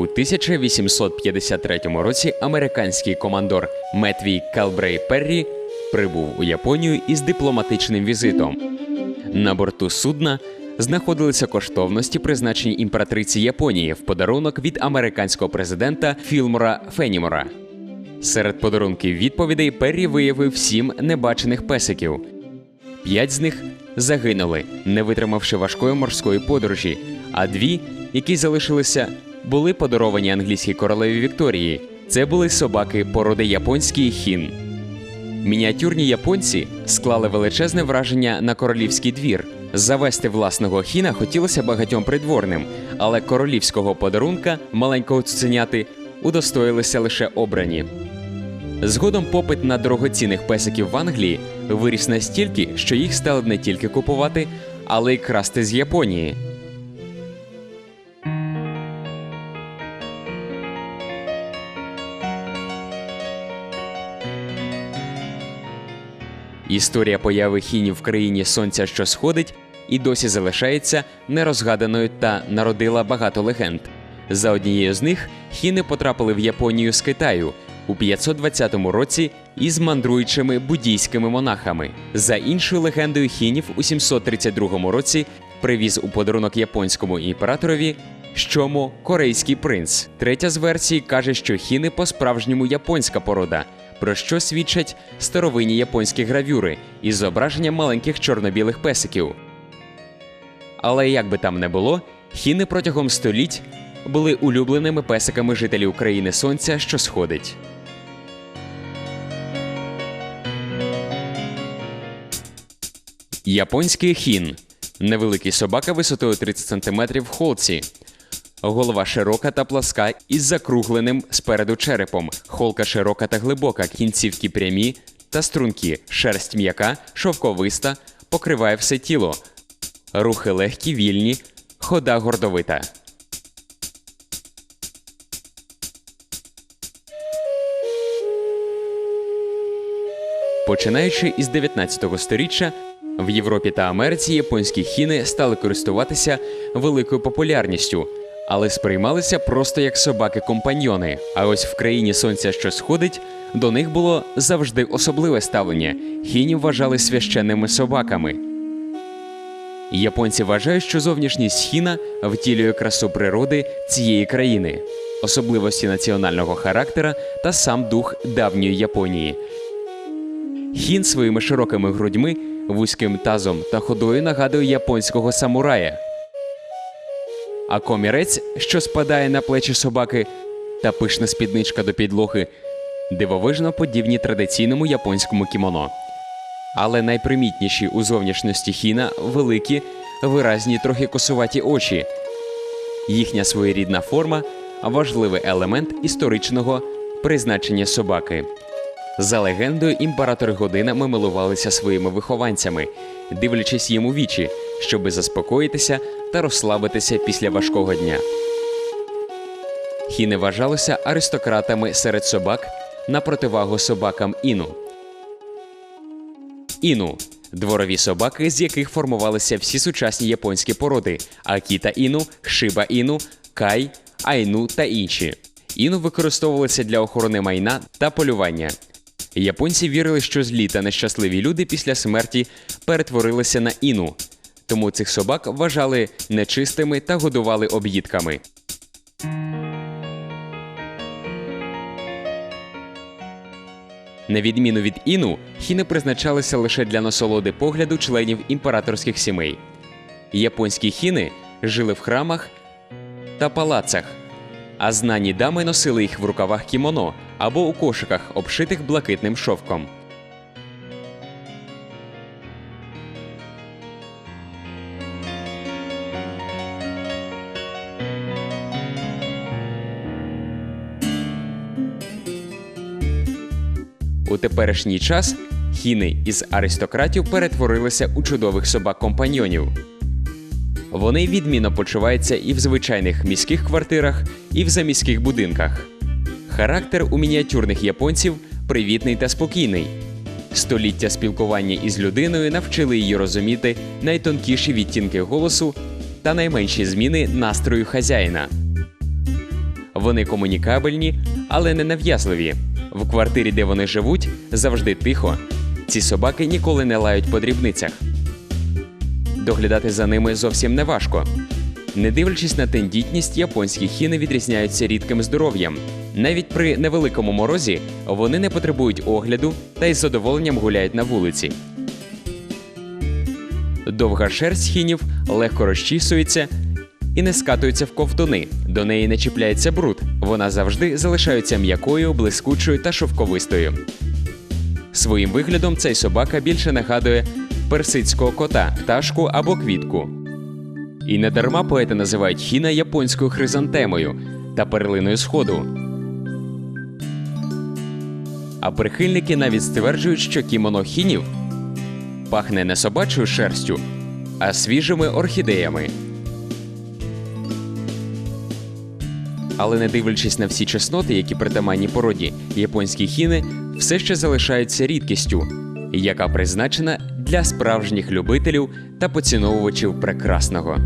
У 1853 році американський командор Метвій Калбрей Перрі прибув у Японію із дипломатичним візитом. На борту судна знаходилися коштовності, призначені імператриці Японії в подарунок від американського президента Філмора Фенімора. Серед подарунків відповідей Перрі виявив сім небачених песиків. П'ять з них загинули, не витримавши важкої морської подорожі, а дві, які залишилися, були подаровані англійській королеві Вікторії. Це були собаки породи японський хін. Мініатюрні японці склали величезне враження на королівський двір. Завести власного хіна хотілося багатьом придворним, але королівського подарунка маленького цуценяти удостоїлися лише обрані. Згодом попит на дорогоцінних песиків в Англії виріс настільки, що їх стали не тільки купувати, але й красти з Японії. Історія появи хінів в країні сонця, що сходить, і досі залишається нерозгаданою та народила багато легенд. За однією з них хіни потрапили в Японію з Китаю у 520 році із мандруючими буддійськими монахами. За іншою легендою, хінів у 732 році привіз у подарунок японському імператорові Щому корейський принц. Третя з версій каже, що хіни по-справжньому японська порода, про що свідчать старовинні японські гравюри із зображенням маленьких чорно-білих песиків. Але як би там не було, хіни протягом століть були улюбленими песиками жителів країни сонця, що сходить. Японський хін невеликий собака висотою 30 см в холці. Голова широка та пласка із закругленим спереду черепом. Холка широка та глибока, кінцівки прямі та стрункі, шерсть м'яка, шовковиста, покриває все тіло. Рухи легкі, вільні, хода гордовита. Починаючи із 19 століття, в Європі та Америці японські хіни стали користуватися великою популярністю, але сприймалися просто як собаки-компаньйони. А ось в країні сонця, що сходить, до них було завжди особливе ставлення. Хінів вважали священними собаками. Японці вважають, що зовнішність хіна втілює красу природи цієї країни, особливості національного характера та сам дух давньої Японії. Хін своїми широкими грудьми, вузьким тазом та ходою нагадує японського самурая. А комірець, що спадає на плечі собаки, та пишна спідничка до підлоги, дивовижно подібні традиційному японському кімоно. Але найпримітніші у зовнішності хіна великі, виразні, трохи косуваті очі. Їхня своєрідна форма важливий елемент історичного призначення собаки. За легендою, імператори годинами милувалися своїми вихованцями, дивлячись їм у вічі, щоби заспокоїтися та розслабитися після важкого дня. Хіни вважалися аристократами серед собак на противагу собакам іну. Іну дворові собаки, з яких формувалися всі сучасні японські породи: акіта іну, шиба іну, кай, айну та інші. Іну використовувалися для охорони майна та полювання. Японці вірили, що злі та нещасливі люди після смерті перетворилися на іну, тому цих собак вважали нечистими та годували об'їдками. На відміну від іну, хіни призначалися лише для насолоди погляду членів імператорських сімей. Японські хіни жили в храмах та палацах, а знані дами носили їх в рукавах кімоно або у кошиках, обшитих блакитним шовком. У теперішній час хіни із аристократів перетворилися у чудових собак-компаньйонів. Вони відмінно почуваються і в звичайних міських квартирах, і в заміських будинках. Характер у мініатюрних японців привітний та спокійний. Століття спілкування із людиною навчили її розуміти найтонкіші відтінки голосу та найменші зміни настрою хазяїна. Вони комунікабельні, але не нав'язливі. В квартирі, де вони живуть, завжди тихо. Ці собаки ніколи не лають по дрібницях. Доглядати за ними зовсім не важко. Не дивлячись на тендітність, японські хіни відрізняються рідким здоров'ям. Навіть при невеликому морозі вони не потребують огляду та із задоволенням гуляють на вулиці. Довга шерсть хінів легко розчісується і не скатується в ковтуни. До неї не чіпляється бруд. Вона завжди залишається м'якою, блискучою та шовковистою. Своїм виглядом цей собака більше нагадує персидського кота, пташку або квітку. І не дарма поети називають хіна японською хризантемою та перлиною сходу. А прихильники навіть стверджують, що кімоно хінів пахне не собачою шерстю, а свіжими орхідеями. Але не дивлячись на всі чесноти, які притаманні породі, японські хіни все ще залишаються рідкістю, яка призначена для справжніх любителів та поціновувачів прекрасного.